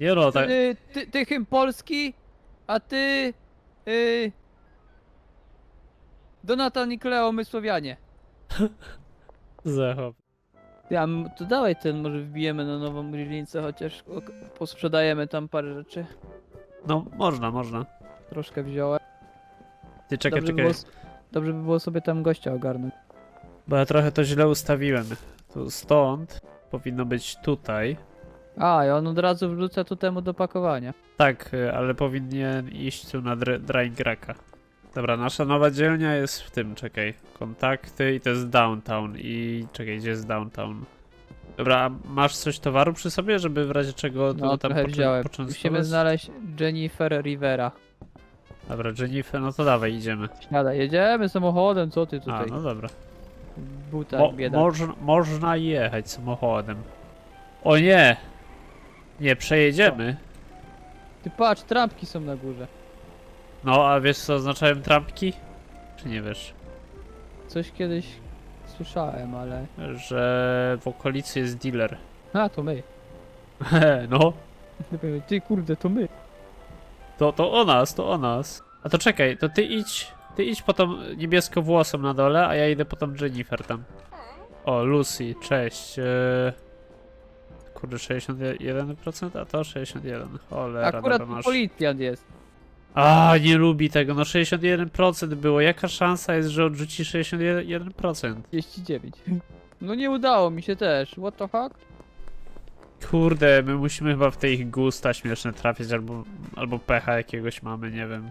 Nie no, tak. Ty, ty, ty hymn polski, a ty... Y, Donatan i Kleo Mysłowianie. Zachop. Ja, to dawaj ten, może wbijemy na nową rilincę, chociaż posprzedajemy tam parę rzeczy. No, można, można. Troszkę wziąłem. Ty czekaj, dobrze, by czekaj. było, s- dobrze by było sobie tam gościa ogarnąć. Bo ja trochę to źle ustawiłem. Tu stąd powinno być tutaj. A, i on od razu wrzuca tu temu do pakowania. Tak, y, ale powinien iść tu na dr- Drying Racka. Dobra, nasza nowa dzielnia jest w tym, czekaj. Kontakty i to jest downtown. I czekaj, gdzie jest downtown? Dobra, a masz coś towaru przy sobie, żeby w razie czego tu No, tam trochę poczę- wziąłem. poczęstować? Musimy znaleźć Jennifer Rivera. Dobra, Jennifer, no to dawaj, idziemy. Siada, jedziemy samochodem, co ty A, tutaj? no dobra. Buta, Mo- bieda. można, można jechać samochodem. O nie! Nie przejedziemy. Ty patrz, trampki są na górze. No, a wiesz co oznaczają trampki? Czy nie wiesz? Coś kiedyś słyszałem, ale... Że w okolicy jest dealer. A, to my. no, Ty kurde, to my. to, to o nas, to o nas. A to czekaj, to ty idź, ty idź po tą niebieską włosą na dole, a ja idę po tą Jennifer tam. O, Lucy, cześć. Eee... Kurde, 61%, a to 61. Cholera, Akurat dobra, masz. policjant jest. A, nie lubi tego, no 61% było. Jaka szansa jest, że odrzuci 61%? 39. No nie udało mi się też. What the fuck? Kurde, my musimy chyba w te ich gusta śmieszne trafić, albo, albo pecha jakiegoś mamy, nie wiem.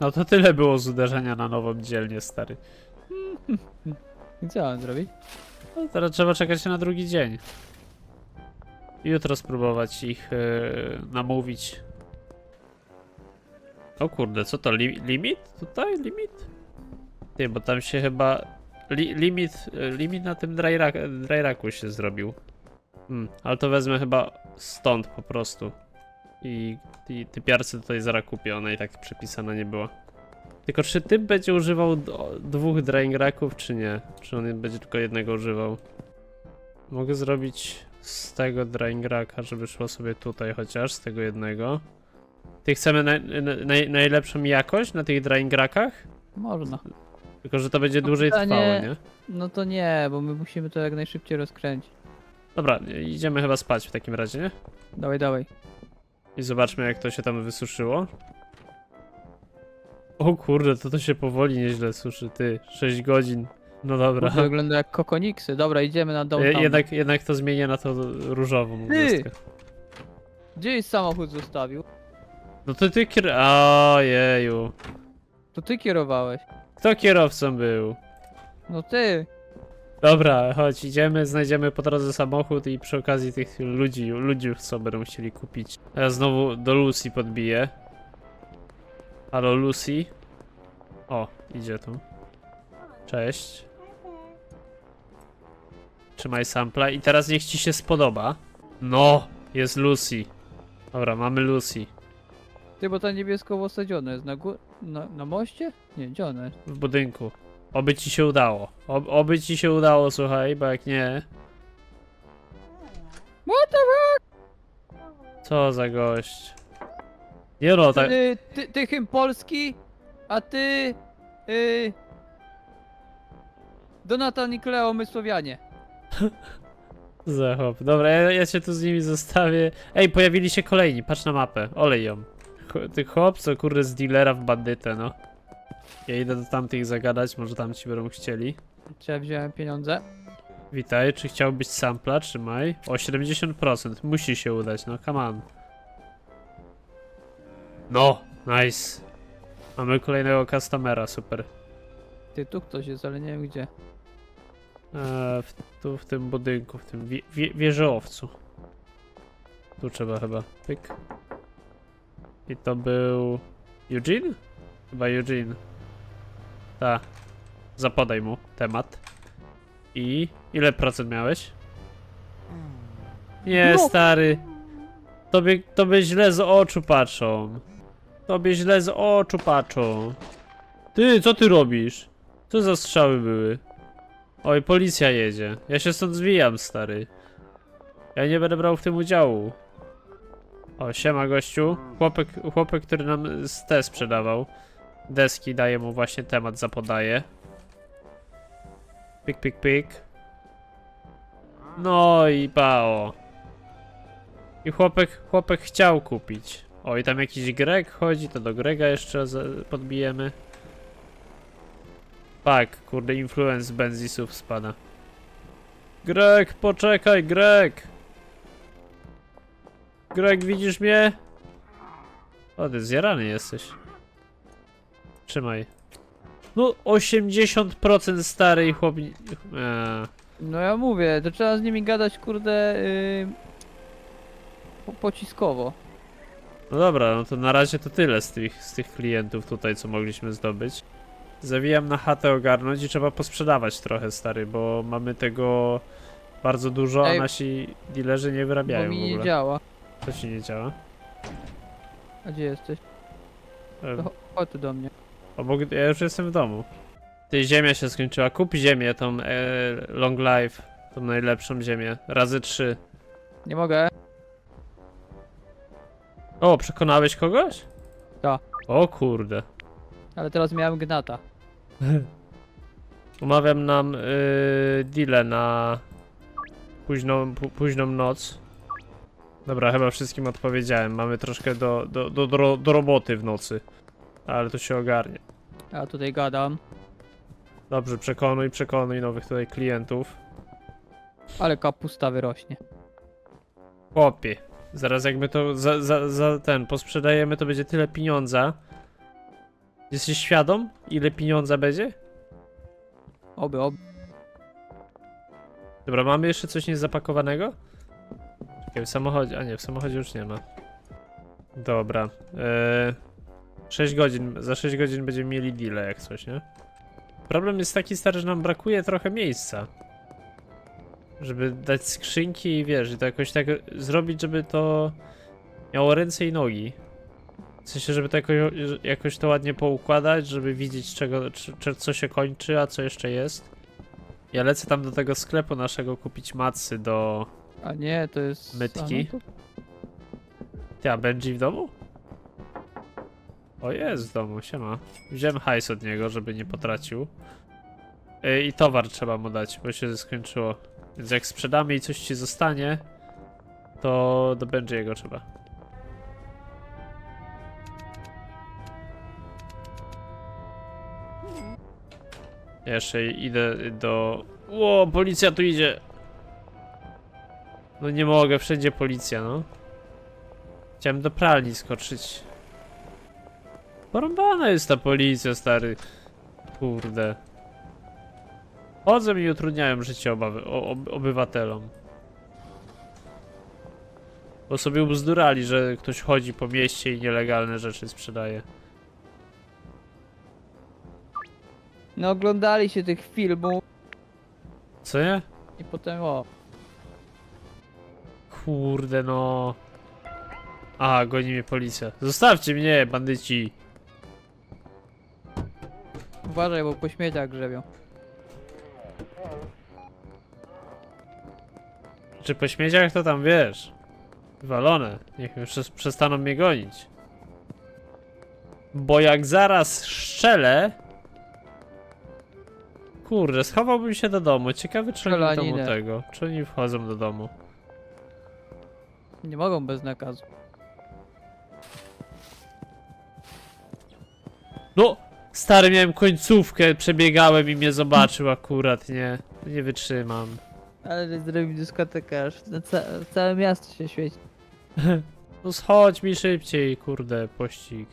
No to tyle było z uderzenia na nową dzielnię, stary. I co mam zrobić? No, teraz trzeba czekać na drugi dzień. Jutro spróbować ich e, namówić. O kurde, co to? Li limit? Tutaj? Limit? Nie, bo tam się chyba... Li limit, e, limit na tym dry, rack, dry racku się zrobił. Hmm, ale to wezmę chyba stąd po prostu. I, i typiarce tutaj zaraz kupię, ona i tak przepisana nie była. Tylko czy typ będzie używał dwóch drying czy nie? Czy on będzie tylko jednego używał? Mogę zrobić z tego drying racka, żeby szło sobie tutaj chociaż, z tego jednego. Ty chcemy naj, naj, najlepszą jakość na tych drying rackach? Można. Tylko, że to będzie No dłużej pytanie- trwało, nie? No to nie, bo my musimy to jak najszybciej rozkręcić. Dobra, idziemy chyba spać w takim razie, nie? Dawaj, dawaj. I zobaczmy jak to się tam wysuszyło. O kurde, to to się powoli nieźle suszy, ty. 6 godzin. No dobra. To wygląda jak kokoniksy. Dobra, idziemy na Je, downtown. jednak, jednak to zmienię na to różową Ty! gwiazdkę. Gdzieś samochód zostawił? No to ty kier... Ojeju. To ty kierowałeś. Kto kierowcą był? No ty. Dobra, chodź, idziemy, znajdziemy po drodze samochód i przy okazji tych ludzi, ludzi co będą chcieli kupić. A ja znowu do Lucy podbiję. Halo Lucy? O, idzie tu. Cześć. Trzymaj sampla i teraz niech ci się spodoba. No, jest Lucy. Dobra, mamy Lucy. Ty, bo ta niebiesko osadziona jest na górze. Na, na moście? Nie, gdzie ona jest? w budynku. Oby ci się udało. Ob, oby ci się udało, słuchaj, bo jak nie. What the Co za gość. Nie no, tak. Ty, ty, ty hymn polski, a ty... Y, Donatan i Kleo Mysłowianie. Zachop. Dobra, ja, ja cię tu z nimi zostawię. Ej, pojawili się kolejni, patrz na mapę. Olej ją. Ch- Ty chłop, co kurde z dealera w bandytę, no. Ja idę do tamtych zagadać, może tam ci będą chcieli. Czy ja wziąłem pieniądze? Witaj, czy chciałbyś sampla? Trzymaj. O 70%. Musi się udać, no come on. No, nice. Mamy kolejnego customera, super. Ty, tu ktoś jest, ale nie wiem gdzie. Eee, w, tu w tym budynku, w tym wie, wie, wieżowcu. Tu trzeba chyba. Pyk. I to był. Eugene? Chyba Eugene. Tak. Zapodaj mu temat. I ile procent miałeś? Nie, No. stary. Tobie, tobie źle z oczu patrzą. Tobie źle z oczu patrzą. Ty, co ty robisz? Co za strzały były? Oj, policja jedzie. Ja się stąd zwijam, stary. Ja nie będę brał w tym udziału. O, siema gościu. Chłopek, chłopek który nam te sprzedawał. Deski daje mu właśnie temat, zapodaje. Pik, pik, pik. No i pao. I chłopek, chłopek chciał kupić. O, i tam jakiś Greg chodzi, to do Grega jeszcze podbijemy. Tak, kurde, influence Benzisów spada. Greg, poczekaj, Greg! Greg, widzisz mnie? O, ty zjarany jesteś. Trzymaj. No, 80% starej chłop... Eee, No ja mówię, to trzeba z nimi gadać, kurde, yy, po, pociskowo. No dobra, no to na razie to tyle z tych, z tych klientów tutaj, co mogliśmy zdobyć. Zawijam na chatę ogarnąć i trzeba posprzedawać trochę, stary, bo mamy tego bardzo dużo, a Ej. nasi dealerzy nie Bo wyrabiają mi w nie ogóle. działa. To ci nie działa. A gdzie jesteś? E, To cho- chodź tu do mnie. Obok, ja już jestem w domu. Ty, ziemia się skończyła. Kup ziemię, tą e, long life, tą najlepszą ziemię. Razy trzy. Nie mogę. O, przekonałeś kogoś? Tak. O kurde. Ale teraz miałem gnata. Umawiam nam yy, deale na późną, pó- późną noc. Dobra, chyba wszystkim odpowiedziałem. Mamy troszkę do, do, do, do, do roboty w nocy. Ale to się ogarnie. Ja tutaj gadam. Dobrze, przekonuj, przekonuj nowych tutaj klientów. Ale kapusta wyrośnie. Chłopie, zaraz jak my to za, za, za ten posprzedajemy, to będzie tyle pieniądza. Jesteś świadom, ile pieniądza będzie? Oby, oby. Dobra, mamy jeszcze coś niezapakowanego? Czekaj, w samochodzie, a nie, w samochodzie już nie ma. Dobra, eee, 6 godzin, za 6 godzin będziemy mieli deal jak coś, nie? Problem jest taki stary, że nam brakuje trochę miejsca. Żeby dać skrzynki i wiesz, i to jakoś tak zrobić, żeby to miało ręce i nogi. W sensie, żeby to jakoś, jakoś to ładnie poukładać, żeby widzieć czego, czy, czy, co się kończy, a co jeszcze jest. Ja lecę tam do tego sklepu naszego kupić macy do... A nie, to jest... Mytki? A, no to... Ty, a Benji w domu? O, jest w domu, siema. Wziąłem hajs od niego, żeby nie potracił. Yy, I towar trzeba mu dać, bo się skończyło. Więc jak sprzedamy i coś ci zostanie, to do Benjiego trzeba. Jeszcze idę do... Ło, policja tu idzie! No nie mogę, wszędzie policja, no. Chciałem do pralni skoczyć. Porąbana jest ta policja, stary. Kurde. Chodzą i utrudniają życie obawy, ob, obywatelom. Bo sobie ubzdurali, że ktoś chodzi po mieście i nielegalne rzeczy sprzedaje. No oglądali się tych filmów Co nie? i potem o. Kurde no. A, goni mnie policja. Zostawcie mnie, bandyci. Uważaj, bo po śmieciach grzebią. Czy po śmieciach to tam wiesz? Walone. Niech już przes- przestaną mnie gonić. Bo jak zaraz szczelę. Kurde, schowałbym się do domu. Ciekawy, czy oni do tego. Czy oni wchodzą do domu. Nie mogą bez nakazu. No! Stary, miałem końcówkę, przebiegałem i mnie zobaczył akurat, nie? Nie wytrzymam. Ale zrobił dyskotekę aż na ca całe miasto się świeci. No schodź mi szybciej, kurde, pościg.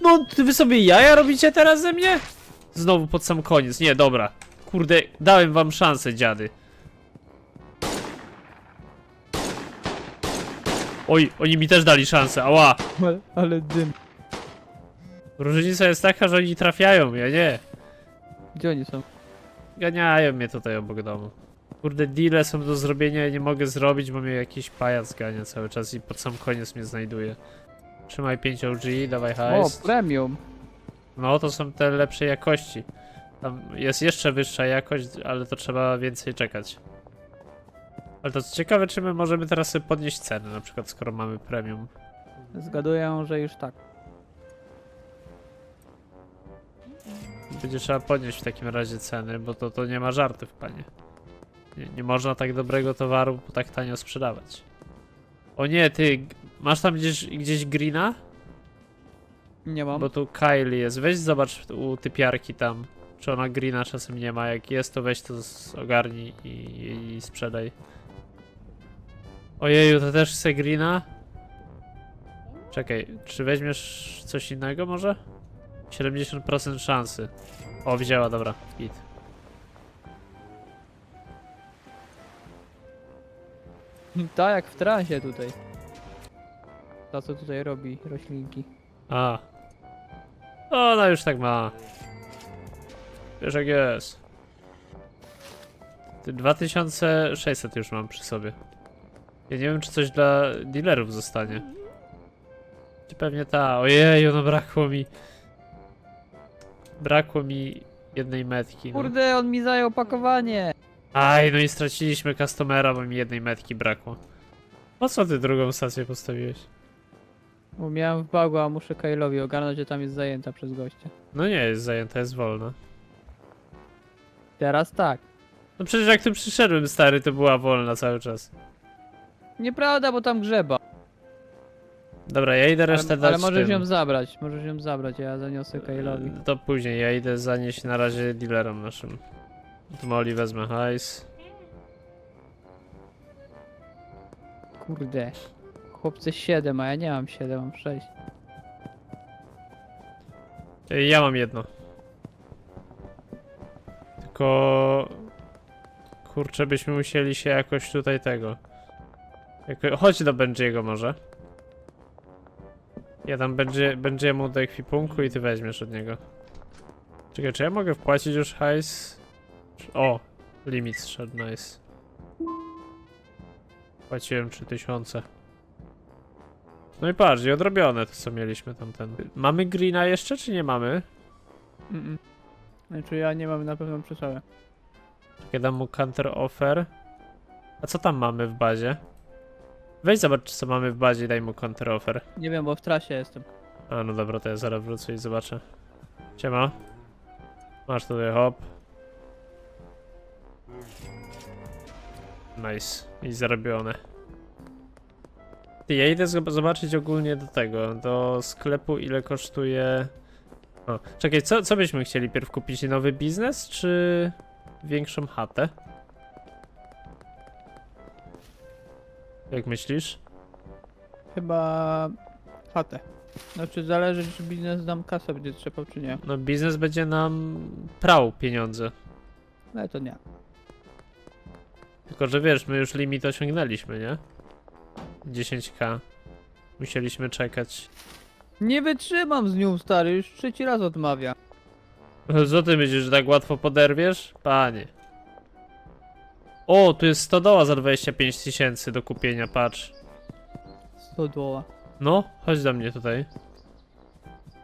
No, wy sobie jaja robicie teraz ze mnie? Znowu pod sam koniec, nie, dobra. Kurde, dałem wam szansę, dziady. Oj, oni mi też dali szansę, ała. Ale, ale dym. Różnica jest taka, że oni trafiają, ja nie. Gdzie oni są? Ganiają mnie tutaj obok domu. Kurde, deale są do zrobienia i nie mogę zrobić, bo mnie jakiś pajac gania cały czas i pod sam koniec mnie znajduje. Trzymaj 5 OG, dawaj O, hajs. premium. No, to są te lepszej jakości. Tam jest jeszcze wyższa jakość, ale to trzeba więcej czekać. Ale to co ciekawe, czy my możemy teraz sobie podnieść ceny, na przykład skoro mamy premium. Zgaduję, że już tak. Będzie trzeba podnieść w takim razie ceny, bo to, to nie ma żartów, panie. Nie, nie można tak dobrego towaru po tak tanio sprzedawać. O nie, ty, masz tam gdzieś, gdzieś greena? Nie mam. Bo tu Kylie jest. Weź zobacz u typiarki tam, czy ona greena czasem nie ma. Jak jest, to weź to ogarnij i, i sprzedaj. Ojeju, to też chce greena? Czekaj, czy weźmiesz coś innego może? 70% szansy. O, wzięła, dobra, git. Tak jak w transie tutaj. To co tutaj robi roślinki. A. Ona już tak ma. Wiesz jak jest. Ty 2600 już mam przy sobie. Ja nie wiem czy coś dla dealerów zostanie. Czy pewnie ta. Ojeju, no brakło mi. Brakło mi jednej metki. No. Kurde, on mi zajął opakowanie! Aj, no i straciliśmy customera, bo mi jednej metki brakło. Po co ty drugą stację postawiłeś? Bo miałem w bagu, a muszę Kailowi ogarnąć, że tam jest zajęta przez gościa. No nie jest zajęta, jest wolna. Teraz tak. No przecież jak tu przyszedłem stary, to była wolna cały czas. Nieprawda, bo tam grzeba. Dobra, ja idę resztę Ale, dać ale możesz tym. ją zabrać, możesz ją zabrać, ja zaniosę Kailowi. E, To później, ja idę zanieść na razie dealerom naszym. Tu Moli wezmę hajs. Kurde. Chłopcy 7, a ja nie mam 7, mam 6. E, Ja mam jedno. Tylko... Kurczę, byśmy musieli się jakoś tutaj tego... Jako... Chodź do Benjiego może. Ja tam będzie, do ekwipunku i ty weźmiesz od niego. Czekaj, czy ja mogę wpłacić już hajs? O! Limit zszedł, nice. Płaciłem 3000. No i patrz, i odrobione to co mieliśmy tamten. Mamy greena jeszcze, czy nie mamy? Mm -mm. Znaczy ja nie mam na pewno sobie. Czekaj, dam mu counter offer. A co tam mamy w bazie? Weź zobacz, co mamy w bazie i daj mu counter offer. Nie wiem, bo w trasie jestem. A, no dobra, to ja zaraz wrócę i zobaczę. Siema. Masz tutaj hop. Nice. I zarobione. Ja idę zob- zobaczyć ogólnie do tego, do sklepu ile kosztuje... O, czekaj, co, co byśmy chcieli pierw kupić? Nowy biznes, czy większą chatę? Jak myślisz? Chyba chatę. Znaczy zależy, czy biznes nam kasę będzie trzepał, czy nie. No biznes będzie nam prał pieniądze. No to nie. Tylko, że wiesz, my już limit osiągnęliśmy, nie? 10k. Musieliśmy czekać. Nie wytrzymam z nią, stary, już trzeci raz odmawia. Co ty myślisz, że tak łatwo poderwiesz? Panie. O, tu jest 100 doła za 25 tysięcy do kupienia, patrz. 100 doła. No, chodź do mnie tutaj.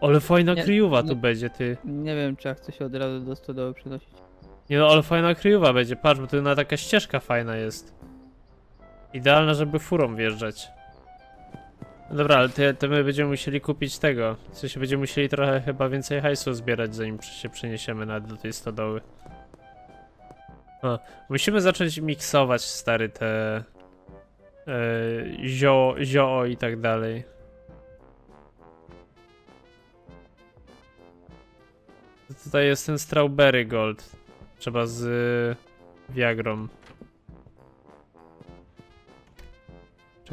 Ale fajna Nie, kryjówa tu nie. będzie, ty. Nie wiem, czy ja chcę się od razu do 100 doły przenosić. Nie no, ale fajna kryjówa będzie, patrz, bo tu na taka ścieżka fajna jest. Idealna, żeby furą wjeżdżać. Dobra, ale to, to my będziemy musieli kupić tego. W sensie będziemy musieli trochę chyba więcej hajsu zbierać, zanim się przeniesiemy nawet do tej stodoły. Musimy zacząć miksować, stary, te... Yy, zio, zio i tak dalej. Tutaj jest ten strawberry gold. Trzeba z y, Viagrą.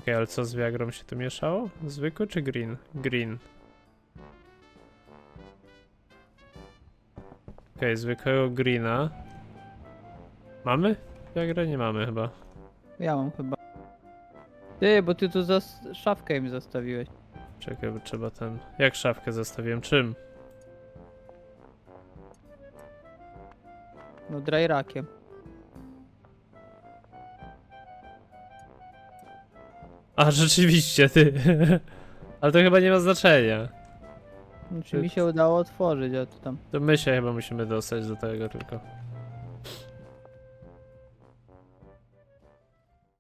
Czekaj, ale co z Viagrą się tu mieszało? Zwykły czy green? Green. Okej, zwykłego greena. Mamy? Viagrę nie mamy chyba. Ja mam chyba. Ty, bo ty tu zas- szafkę mi zostawiłeś. Czekaj, bo trzeba ten... Jak szafkę zostawiłem? Czym? No dry rackiem. A, rzeczywiście, ty. ale to chyba nie ma znaczenia. Czy mi się udało otworzyć, a to tam. To my się chyba musimy dostać do tego tylko.